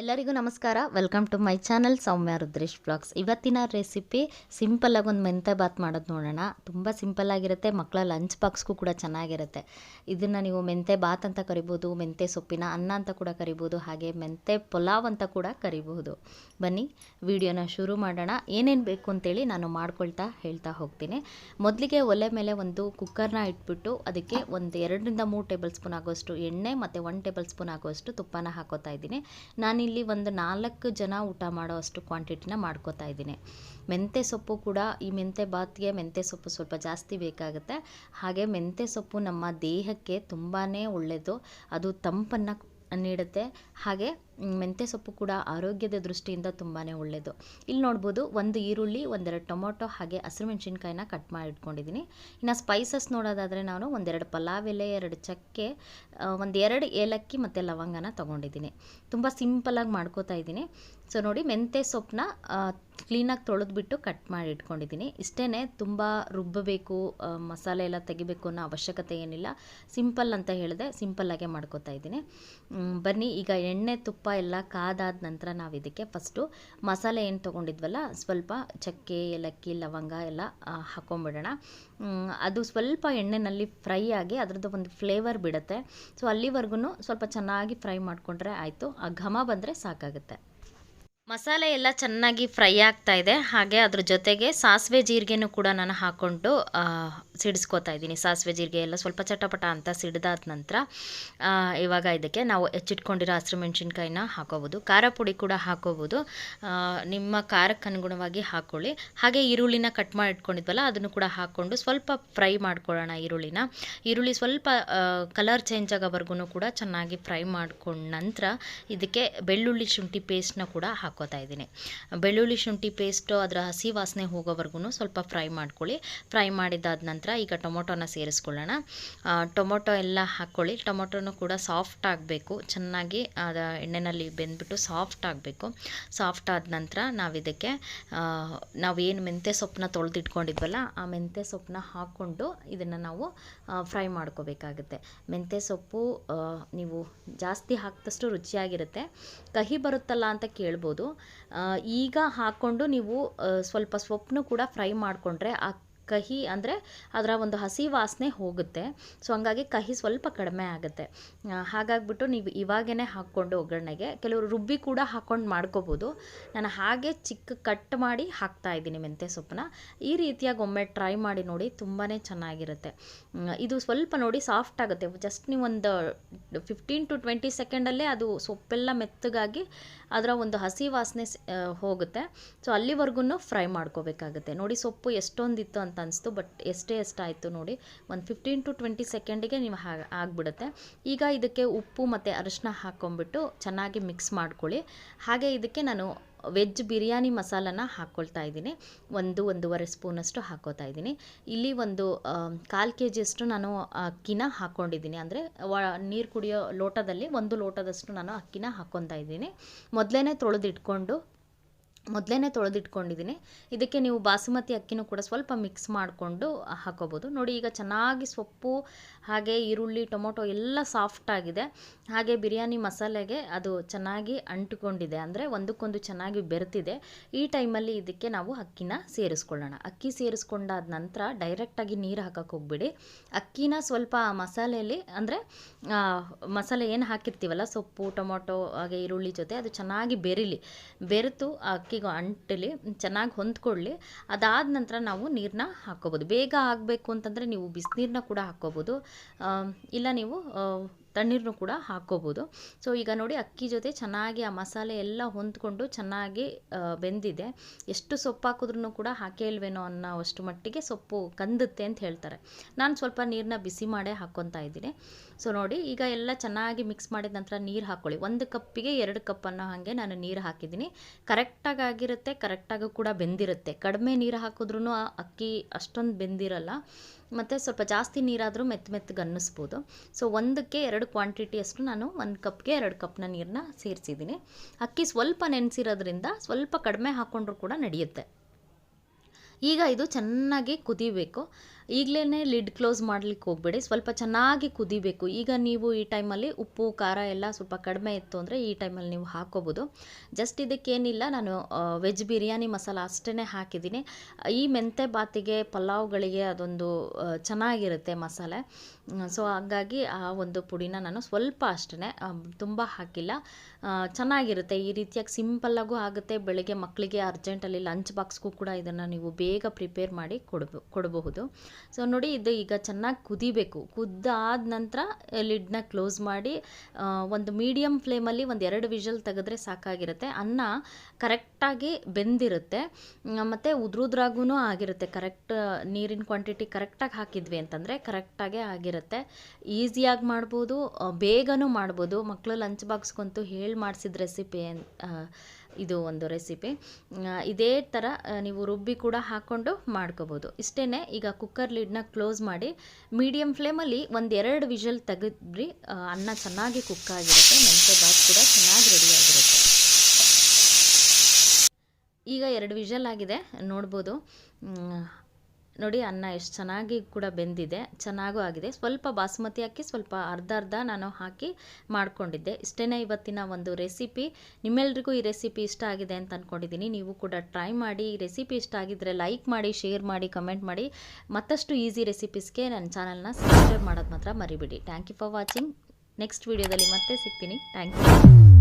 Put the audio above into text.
ಎಲ್ಲರಿಗೂ ನಮಸ್ಕಾರ. Welcome to my channel Soumya Rudresh blogs ಇವತ್ತಿನ ರೆಸಿಪಿ ಸಿಂಪಲ್ಲಾಗಿ ಒಂದು ಮೆಂತೆ ಬಾತ್ ಮಾಡೋದು ನೋಡೋಣ. ತುಂಬ ಸಿಂಪಲ್ಲಾಗಿರುತ್ತೆ ಮಕ್ಕಳ ಲಂಚ್ ಬಾಕ್ಸ್ಗೂ ಕೂಡ ಚೆನ್ನಾಗಿರುತ್ತೆ. ಇದನ್ನು ನೀವು ಮೆಂತೆ ಬಾತ್ ಅಂತ ಕರಿಬೋದು, ಮೆಂತೆ ಸೊಪ್ಪಿನ ಅನ್ನ ಅಂತ ಕೂಡ ಕರಿಬೋದು, ಹಾಗೆ ಮೆಂತೆ ಪುಲಾವ್ ಅಂತ ಕೂಡ ಕರಿಬಹುದು ಬನ್ನಿ ವಿಡಿಯೋನ ಶುರು ಮಾಡೋಣ. ಏನೇನು ಬೇಕು ಅಂತೇಳಿ ನಾನು ಮಾಡ್ಕೊಳ್ತಾ ಹೇಳ್ತಾ ಹೋಗ್ತೀನಿ. ಮೊದಲಿಗೆ ಒಲೆ ಮೇಲೆ ಒಂದು ಕುಕ್ಕರ್ನ ಇಟ್ಬಿಟ್ಟು ಅದಕ್ಕೆ ಒಂದು ಎರಡರಿಂದ ಮೂರು ಟೇಬಲ್ ಸ್ಪೂನ್ ಆಗೋಷ್ಟು ಎಣ್ಣೆ ಮತ್ತು ಒನ್ ಟೇಬಲ್ ಸ್ಪೂನ್ ಆಗೋಷ್ಟು ತುಪ್ಪನ ಹಾಕೋತಾ ಇದ್ದೀನಿ. ನಾನಿಲ್ಲಿ ಒಂದು ನಾಲ್ಕು ಜನ ಊಟ ಮಾಡೋ ಅಷ್ಟು ಕ್ವಾಂಟಿಟಿನ ಮಾಡ್ಕೋತಾ ಇದ್ದೀನಿ. ಮೆಂತ್ಯ ಸೊಪ್ಪು ಕೂಡ ಈ ಮೆಂತ್ಯ ಬಾತ್ಗೆ ಮೆಂತ್ಯ ಸೊಪ್ಪು ಸ್ವಲ್ಪ ಜಾಸ್ತಿ ಬೇಕಾಗುತ್ತೆ. ಹಾಗೆ ಮೆಂತ್ಯ ಸೊಪ್ಪು ನಮ್ಮ ದೇಹಕ್ಕೆ ತುಂಬಾ ಒಳ್ಳೆಯದು ಅದು ತಂಪನ್ನು ನೀಡುತ್ತೆ. ಹಾಗೆ ಮೆಂತ್ಯ ಸೊಪ್ಪು ಕೂಡ ಆರೋಗ್ಯದ ದೃಷ್ಟಿಯಿಂದ ತುಂಬಾ ಒಳ್ಳೆಯದು ಇಲ್ಲಿ ನೋಡ್ಬೋದು ಒಂದು ಈರುಳ್ಳಿ, ಒಂದೆರಡು ಟೊಮೊಟೊ ಹಾಗೆ ಹಸಿರುಮೆಣ್ಸಿನ್ಕಾಯಿನ ಕಟ್ ಮಾಡಿ ಇಟ್ಕೊಂಡಿದ್ದೀನಿ. ಇನ್ನು ಸ್ಪೈಸಸ್ ನೋಡೋದಾದರೆ ನಾನು ಒಂದೆರಡು ಪಲಾವ್ ಎಲೆ, ಎರಡು ಚಕ್ಕೆ ಒಂದೆರಡು ಏಲಕ್ಕಿ ಮತ್ತು ಲವಂಗನ ತೊಗೊಂಡಿದ್ದೀನಿ. ತುಂಬ ಸಿಂಪಲಾಗಿ ಮಾಡ್ಕೋತಾ ಇದ್ದೀನಿ. ಸೊ ನೋಡಿ ಮೆಂತ್ಯ ಸೊಪ್ಪನ್ನ ಕ್ಲೀನಾಗಿ ತೊಳೆದ್ಬಿಟ್ಟು ಕಟ್ ಮಾಡಿ ಇಟ್ಕೊಂಡಿದ್ದೀನಿ. ಇಷ್ಟೇ ತುಂಬ ರುಬ್ಬಬೇಕು ಮಸಾಲೆ ಎಲ್ಲ ತೆಗಿಬೇಕು ಅನ್ನೋ ಅವಶ್ಯಕತೆ ಏನಿಲ್ಲ. ಸಿಂಪಲ್ ಅಂತ ಹೇಳಿದೆ ಸಿಂಪಲ್ಲಾಗೆ ಮಾಡ್ಕೋತಾ ಇದ್ದೀನಿ. ಬನ್ನಿ, ಈಗ ಎಣ್ಣೆ ತುಪ್ಪ ಎಲ್ಲ ಕಾದಾದ ನಂತರ ನಾವು ಇದಕ್ಕೆ ಫಸ್ಟು ಮಸಾಲೆ ಏನು ತೊಗೊಂಡಿದ್ವಲ್ಲ, ಸ್ವಲ್ಪ ಚಕ್ಕೆ, ಏಲಕ್ಕಿ, ಲವಂಗ ಎಲ್ಲ ಹಾಕೊಂಬಿಡೋಣ. ಅದು ಸ್ವಲ್ಪ ಎಣ್ಣೆನಲ್ಲಿ ಫ್ರೈ ಆಗಿ ಅದರದ್ದು ಒಂದು ಫ್ಲೇವರ್ ಬಿಡುತ್ತೆ. ಸೊ ಅಲ್ಲಿವರೆಗೂ ಸ್ವಲ್ಪ ಚೆನ್ನಾಗಿ ಫ್ರೈ ಮಾಡಿಕೊಂಡ್ರೆ ಆಯಿತು. ಆ ಘಮ ಬಂದರೆ ಸಾಕಾಗುತ್ತೆ. ಮಸಾಲೆ ಎಲ್ಲ ಚೆನ್ನಾಗಿ ಫ್ರೈ ಆಗ್ತಾ ಇದೆ. ಹಾಗೆ ಅದ್ರ ಜೊತೆಗೆ ಸಾಸಿವೆ ಜೀರಿಗೆನೂ ಕೂಡ ನಾನು ಹಾಕ್ಕೊಂಡು ಸಿಡಿಸ್ಕೋತಾ ಇದ್ದೀನಿ. ಸಾಸಿವೆ ಜೀರಿಗೆ ಎಲ್ಲ ಸ್ವಲ್ಪ ಚಟಪಟ ಅಂತ ಸಿಡಿದಾದ ನಂತರ ಇವಾಗ ಇದಕ್ಕೆ ನಾವು ಹೆಚ್ಚಿಟ್ಕೊಂಡಿರೋ ಹಸಿರು ಮೆಣಸಿನ್ಕಾಯಿನ ಹಾಕೋಬೋದು. ಖಾರ ಪುಡಿ ಕೂಡ ಹಾಕೋಬೋದು. ನಿಮ್ಮ ಖಾರಕ್ಕೆ ಅನುಗುಣವಾಗಿ ಹಾಕ್ಕೊಳ್ಳಿ ಹಾಗೆ ಈರುಳ್ಳಿನ ಕಟ್ ಮಾಡಿ ಇಟ್ಕೊಂಡಿದ್ವಲ್ಲ, ಅದನ್ನು ಕೂಡ ಹಾಕ್ಕೊಂಡು ಸ್ವಲ್ಪ ಫ್ರೈ ಮಾಡ್ಕೊಳ್ಳೋಣ ಈರುಳ್ಳಿನ. ಈರುಳ್ಳಿ ಸ್ವಲ್ಪ ಕಲರ್ ಚೇಂಜ್ ಆಗೋವರೆಗೂ ಕೂಡ ಚೆನ್ನಾಗಿ ಫ್ರೈ ಮಾಡ್ಕೊಂಡ ನಂತರ ಇದಕ್ಕೆ ಬೆಳ್ಳುಳ್ಳಿ ಶುಂಠಿ ಪೇಸ್ಟ್ನ ಕೂಡ ಹಾಕೋತಾ ಇದ್ದೀನಿ. ಬೆಳ್ಳುಳ್ಳಿ ಶುಂಠಿ ಪೇಸ್ಟು ಅದರ ಹಸಿ ವಾಸನೆ ಹೋಗೋವರೆಗೂ ಸ್ವಲ್ಪ ಫ್ರೈ ಮಾಡ್ಕೊಳ್ಳಿ. ಫ್ರೈ ಮಾಡಿದಾದ ನಂತರ ಈಗ ಟೊಮೊಟೊನ ಸೇರಿಸ್ಕೊಳ್ಳೋಣ. ಟೊಮೊಟೊ ಎಲ್ಲ ಹಾಕ್ಕೊಳ್ಳಿ. ಟೊಮೊಟೊನೂ ಕೂಡ ಸಾಫ್ಟ್ ಆಗಬೇಕು. ಚೆನ್ನಾಗಿ ಅದ ಎಣ್ಣೆಯಲ್ಲಿ ಬೆಂದ್ಬಿಟ್ಟು ಸಾಫ್ಟ್ ಆಗಬೇಕು. ಸಾಫ್ಟ್ ಆದ ನಂತರ ನಾವು ಇದಕ್ಕೆ ನಾವೇನು ಮೆಂತ್ಯ ಸೊಪ್ಪನ್ನ ತೊಳೆದಿಟ್ಕೊಂಡಿದ್ವಲ್ಲ, ಆ ಮೆಂತ್ಯ ಸೊಪ್ಪನ್ನ ಹಾಕ್ಕೊಂಡು ಇದನ್ನು ನಾವು ಫ್ರೈ ಮಾಡ್ಕೋಬೇಕಾಗುತ್ತೆ. ಮೆಂತ್ಯ ಸೊಪ್ಪು ನೀವು ಜಾಸ್ತಿ ಹಾಕಿದಷ್ಟು ರುಚಿಯಾಗಿರುತ್ತೆ. ಕಹಿ ಬರುತ್ತಲ್ಲ ಅಂತ ಕೇಳ್ಬೋದು. ಈಗ ಹಾಕ್ಕೊಂಡು ನೀವು ಸ್ವಲ್ಪ ಸೊಪ್ಪನ್ನು ಕೂಡ ಫ್ರೈ ಮಾಡಿಕೊಂಡ್ರೆ ಆ ಕಹಿ ಅಂದರೆ ಅದರ ಒಂದು ಹಸಿ ವಾಸನೆ ಹೋಗುತ್ತೆ. ಸೊ ಹಂಗಾಗಿ ಕಹಿ ಸ್ವಲ್ಪ ಕಡಿಮೆ ಆಗುತ್ತೆ. ಹಾಗಾಗ್ಬಿಟ್ಟು ನೀವು ಇವಾಗೇ ಹಾಕ್ಕೊಂಡು ಒಗ್ಗರಣೆಗೆ, ಕೆಲವರು ರುಬ್ಬಿ ಕೂಡ ಹಾಕ್ಕೊಂಡು ಮಾಡ್ಕೋಬೋದು. ನಾನು ಹಾಗೆ ಚಿಕ್ಕ ಕಟ್ ಮಾಡಿ ಹಾಕ್ತಾ ಇದ್ದೀನಿ ಮೆಂತ್ಯ ಸೊಪ್ಪನ್ನ. ಈ ರೀತಿಯಾಗಿ ಒಮ್ಮೆ ಟ್ರೈ ಮಾಡಿ ನೋಡಿ ತುಂಬಾ ಚೆನ್ನಾಗಿರುತ್ತೆ. ಇದು ಸ್ವಲ್ಪ ನೋಡಿ ಸಾಫ್ಟ್ ಆಗುತ್ತೆ. ಜಸ್ಟ್ ನೀವು ಒಂದು ಫಿಫ್ಟೀನ್ ಟು ಟ್ವೆಂಟಿ ಸೆಕೆಂಡಲ್ಲೇ ಅದು ಸೊಪ್ಪೆಲ್ಲ ಮೆತ್ತಗಾಗಿ ಅದರ ಒಂದು ಹಸಿ ವಾಸನೆ ಹೋಗುತ್ತೆ. ಸೊ ಅಲ್ಲಿವರೆಗೂ ಫ್ರೈ ಮಾಡ್ಕೋಬೇಕಾಗುತ್ತೆ. ನೋಡಿ ಸೊಪ್ಪು ಎಷ್ಟೊಂದಿತ್ತು ಅಂತ. ಅನಿಸ್ತು ಬಟ್ ಎಷ್ಟೇ ಎಷ್ಟಾಯಿತು ನೋಡಿ, ಒಂದು ಫಿಫ್ಟೀನ್ ಟು ಟ್ವೆಂಟಿ ಸೆಕೆಂಡಿಗೆ ನೀವು ಆಗಿಬಿಡುತ್ತೆ. ಈಗ ಇದಕ್ಕೆ ಉಪ್ಪು ಮತ್ತು ಅರಿಶಿನ ಹಾಕ್ಕೊಂಬಿಟ್ಟು ಚೆನ್ನಾಗಿ ಮಿಕ್ಸ್ ಮಾಡ್ಕೊಳ್ಳಿ. ಹಾಗೆ ಇದಕ್ಕೆ ನಾನು ವೆಜ್ ಬಿರಿಯಾನಿ ಮಸಾಲನ ಹಾಕ್ಕೊಳ್ತಾ ಇದ್ದೀನಿ. ಒಂದು, ಒಂದೂವರೆ ಸ್ಪೂನಷ್ಟು ಹಾಕೋತಾ ಇದ್ದೀನಿ. ಇಲ್ಲಿ ಒಂದು ಕಾಲು ಕೆ ಜಿಯಷ್ಟು ನಾನು ಅಕ್ಕಿನ ಹಾಕ್ಕೊಂಡಿದ್ದೀನಿ ಅಂದರೆ ನೀರು ಕುಡಿಯೋ ಲೋಟದಲ್ಲಿ ಒಂದು ಲೋಟದಷ್ಟು ನಾನು ಅಕ್ಕಿನ ಹಾಕ್ಕೊತಾ ಇದ್ದೀನಿ. ಮೊದಲೇ ತೊಳೆದಿಟ್ಕೊಂಡು ಮೊದಲೇ ತೊಳೆದಿಟ್ಕೊಂಡಿದ್ದೀನಿ. ಇದಕ್ಕೆ ನೀವು ಬಾಸುಮತಿ ಅಕ್ಕಿನೂ ಕೂಡ ಸ್ವಲ್ಪ ಮಿಕ್ಸ್ ಮಾಡಿಕೊಂಡು ಹಾಕೋಬೋದು. ನೋಡಿ ಈಗ ಚೆನ್ನಾಗಿ ಸೊಪ್ಪು ಹಾಗೆ ಈರುಳ್ಳಿ, ಟೊಮೊಟೊ ಎಲ್ಲ ಸಾಫ್ಟ್ ಆಗಿದೆ. ಹಾಗೆ ಬಿರಿಯಾನಿ ಮಸಾಲೆಗೆ ಅದು ಚೆನ್ನಾಗಿ ಅಂಟಿಕೊಂಡಿದೆ. ಅಂದರೆ ಒಂದಕ್ಕೊಂದು ಚೆನ್ನಾಗಿ ಬೆರೆತಿದೆ. ಈ ಟೈಮಲ್ಲಿ ಇದಕ್ಕೆ ನಾವು ಅಕ್ಕಿನ ಸೇರಿಸ್ಕೊಳ್ಳೋಣ. ಅಕ್ಕಿ ಸೇರಿಸ್ಕೊಂಡಾದ ನಂತರ ಡೈರೆಕ್ಟಾಗಿ ನೀರು ಹಾಕಕ್ಕೆ ಹೋಗ್ಬಿಡಿ. ಅಕ್ಕಿನ ಸ್ವಲ್ಪ ಮಸಾಲೆಯಲ್ಲಿ ಅಂದರೆ ಮಸಾಲೆ ಏನು ಹಾಕಿರ್ತೀವಲ್ಲ, ಸೊಪ್ಪು, ಟೊಮೊಟೊ, ಹಾಗೆ ಈರುಳ್ಳಿ ಜೊತೆ ಅದು ಚೆನ್ನಾಗಿ ಬೆರಿಲಿ. ಬೆರೆತು ಆ ಅಕ್ಕಿಗೆ ಅಂಟಲಿ, ಚೆನ್ನಾಗಿ ಹೊಂದ್ಕೊಳ್ಳಿ. ಅದಾದ ನಂತರ ನಾವು ನೀರನ್ನ ಹಾಕ್ಕೋಬೋದು. ಬೇಗ ಆಗಬೇಕು ಅಂತಂದರೆ ನೀವು ಬಿಸಿನೀರನ್ನ ಕೂಡ ಹಾಕ್ಕೋಬೋದು. ಇಲ್ಲ ನೀವು ತಣ್ಣೀರನ್ನು ಕೂಡ ಹಾಕ್ಕೋಬೋದು. ಸೊ ಈಗ ನೋಡಿ ಅಕ್ಕಿ ಜೊತೆ ಚೆನ್ನಾಗಿ ಆ ಮಸಾಲೆ ಎಲ್ಲ ಹೊಂದ್ಕೊಂಡು ಚೆನ್ನಾಗಿ ಬೆಂದಿದೆ. ಎಷ್ಟು ಸೊಪ್ಪು ಹಾಕಿದ್ರೂ ಕೂಡ ಹಾಕೇ ಇಲ್ವೇನೋ ಅನ್ನೋ ಅಷ್ಟು ಮಟ್ಟಿಗೆ ಸೊಪ್ಪು ಕಂದುತ್ತೆ ಅಂತ ಹೇಳ್ತಾರೆ. ನಾನು ಸ್ವಲ್ಪ ನೀರನ್ನ ಬಿಸಿ ಮಾಡೇ ಹಾಕ್ಕೊತಾ ಇದ್ದೀನಿ. ಸೊ ನೋಡಿ ಈಗ ಎಲ್ಲ ಚೆನ್ನಾಗಿ ಮಿಕ್ಸ್ ಮಾಡಿದ ನಂತರ ನೀರು ಹಾಕ್ಕೊಳ್ಳಿ ಒಂದು ಕಪ್ಪಿಗೆ ಎರಡು ಕಪ್ ಅನ್ನೋ ಹಾಗೆ ನಾನು ನೀರು ಹಾಕಿದ್ದೀನಿ. ಕರೆಕ್ಟಾಗಿ ಆಗಿರುತ್ತೆ ಕರೆಕ್ಟಾಗಿ ಕೂಡ ಬೆಂದಿರುತ್ತೆ. ಕಡಿಮೆ ನೀರು ಹಾಕಿದ್ರೂ ಅಕ್ಕಿ ಅಷ್ಟೊಂದು ಬೆಂದಿರಲ್ಲ. ಮತ್ತು ಸ್ವಲ್ಪ ಜಾಸ್ತಿ ನೀರಾದರೂ ಮೆತ್ತ ಮೆತ್ತಗೆ ಅನ್ನಿಸ್ಬೋದು ಸೊ ಒಂದಕ್ಕೆ ಎರಡು ಕ್ವಾಂಟಿಟಿಯಷ್ಟು ನಾನು ಒಂದು ಕಪ್ಗೆ ಎರಡು ಕಪ್ನ ನೀರನ್ನ ಸೇರಿಸಿದ್ದೀನಿ. ಅಕ್ಕಿ ಸ್ವಲ್ಪ ನೆನೆಸಿರೋದ್ರಿಂದ ಸ್ವಲ್ಪ ಕಡಿಮೆ ಹಾಕ್ಕೊಂಡ್ರೂ ಕೂಡ ನಡೆಯುತ್ತೆ. ಈಗ ಇದು ಚೆನ್ನಾಗಿ ಕುದಿಬೇಕು. ಈಗಲೇ ಲಿಡ್ ಕ್ಲೋಸ್ ಮಾಡ್ಲಿಕ್ಕೆ ಹೋಗಬೇಡಿ, ಸ್ವಲ್ಪ ಚೆನ್ನಾಗಿ ಕುದಿಬೇಕು. ಈಗ ನೀವು ಈ ಟೈಮಲ್ಲಿ ಉಪ್ಪು, ಖಾರ ಎಲ್ಲ ಸ್ವಲ್ಪ ಕಡಿಮೆ ಇತ್ತು ಅಂದರೆ ಈ ಟೈಮಲ್ಲಿ ನೀವು ಹಾಕ್ಕೋಬೋದು. ಜಸ್ಟ್ ಇದಕ್ಕೇನಿಲ್ಲ, ನಾನು ವೆಜ್ ಬಿರಿಯಾನಿ ಮಸಾಲ ಅಷ್ಟೇ ಹಾಕಿದ್ದೀನಿ. ಈ ಮೆಂತೆ ಬಾತಿಗೆ ಪಲಾವ್ಗಳಿಗೆ ಅದೊಂದು ಚೆನ್ನಾಗಿರುತ್ತೆ ಮಸಾಲೆ. ಸೊ ಹಾಗಾಗಿ ಆ ಒಂದು ಪುಡಿನ ನಾನು ಸ್ವಲ್ಪ ಅಷ್ಟೇ ತುಂಬ ಹಾಕಿಲ್ಲ. ಚೆನ್ನಾಗಿರುತ್ತೆ, ಈ ರೀತಿಯಾಗಿ ಸಿಂಪಲ್ಲಾಗೂ ಆಗುತ್ತೆ. ಬೆಳಗ್ಗೆ ಮಕ್ಕಳಿಗೆ ಅರ್ಜೆಂಟಲ್ಲಿ ಲಂಚ್ ಬಾಕ್ಸ್ಗೂ ಕೂಡ ಇದನ್ನು ನೀವು ಬೇಗ ಪ್ರಿಪೇರ್ ಮಾಡಿ ಕೊಡ್ಬೋ, ಕೊಡಬಹುದು. ಸೊ ನೋಡಿ ಇದು ಈಗ ಚೆನ್ನಾಗಿ ಕುದಿಬೇಕು. ಕುದ್ದಾದ ನಂತರ ಲಿಡ್ನ ಕ್ಲೋಸ್ ಮಾಡಿ ಒಂದು ಮೀಡಿಯಮ್ ಫ್ಲೇಮಲ್ಲಿ ಒಂದು ಎರಡು ವಿಷಲ್ ತೆಗೆದ್ರೆ ಸಾಕಾಗಿರುತ್ತೆ. ಅನ್ನ ಕರೆಕ್ಟಾಗಿ ಬೆಂದಿರುತ್ತೆ. ಮತ್ತು ಉದ್ರುದ್ರಾಗೂ ಆಗಿರುತ್ತೆ. ಕರೆಕ್ಟ್, ನೀರಿನ ಕ್ವಾಂಟಿಟಿ ಕರೆಕ್ಟಾಗಿ ಹಾಕಿದ್ವಿ ಅಂತಂದರೆ ಕರೆಕ್ಟಾಗೇ ಆಗಿರುತ್ತೆ. ಈಸಿಯಾಗಿ ಮಾಡ್ಬೋದು ಬೇಗನೂ ಮಾಡ್ಬೋದು. ಮಕ್ಕಳು ಲಂಚ್ ಬಾಕ್ಸ್ಗಂತೂ ಹೇಳಿ ಮಾಡಿಸಿದ ರೆಸಿಪಿ ಇದು ಒಂದು ರೆಸಿಪಿ ಇದೇ ಥರ ನೀವು ರುಬ್ಬಿ ಕೂಡ ಹಾಕ್ಕೊಂಡು ಮಾಡ್ಕೋಬೋದು. ಇಷ್ಟೇ ಈಗ ಕುಕ್ಕರ್ ಲಿಡ್ನ ಕ್ಲೋಸ್ ಮಾಡಿ ಮೀಡಿಯಮ್ ಫ್ಲೇಮಲ್ಲಿ ಒಂದು ಎರಡು ವಿಷಲ್ ತೆಗೆದ್ರಿ ಅನ್ನ ಚೆನ್ನಾಗಿ ಕುಕ್ ಆಗಿರುತ್ತೆ ಮೆಂತೆ ಬಾತ್ ಕೂಡ ಚೆನ್ನಾಗಿ ರೆಡಿ ಆಗಿರುತ್ತೆ. ಈಗ ಎರಡು ವಿಷಲ್ ಆಗಿದೆ, ನೋಡ್ಬೋದು. ನೋಡಿ, ಅನ್ನ ಎಷ್ಟು ಚೆನ್ನಾಗಿ ಕೂಡ ಬೆಂದಿದೆ. ಚೆನ್ನಾಗೂ ಆಗಿದೆ. ಸ್ವಲ್ಪ ಬಾಸುಮತಿ ಹಾಕಿ, ಸ್ವಲ್ಪ ಅರ್ಧ ಅರ್ಧ ನಾನು ಹಾಕಿ ಮಾಡಿಕೊಂಡಿದ್ದೆ. ಇಷ್ಟೇ ಇವತ್ತಿನ ಒಂದು ರೆಸಿಪಿ? ನಿಮ್ಮೆಲ್ರಿಗೂ ಈ ರೆಸಿಪಿ ಇಷ್ಟ ಆಗಿದೆ ಅಂತ ಅಂದ್ಕೊಂಡಿದ್ದೀನಿ ನೀವು ಕೂಡ ಟ್ರೈ ಮಾಡಿ. ಈ ರೆಸಿಪಿ ಇಷ್ಟ ಆಗಿದ್ದರೆ ಲೈಕ್ ಮಾಡಿ, ಶೇರ್ ಮಾಡಿ, ಕಮೆಂಟ್ ಮಾಡಿ. ಮತ್ತಷ್ಟು ಈಸಿ ರೆಸಿಪೀಸ್ಗೆ ನನ್ನ ಚಾನಲ್ನ ಸಬ್ಸ್ಕ್ರೈಬ್ ಮಾಡೋದು ಮಾತ್ರ ಮರಿಬೇಡಿ. Thank you for watching. Next ವೀಡಿಯೋದಲ್ಲಿ ಮತ್ತೆ ಸಿಗ್ತೀನಿ. Thank you.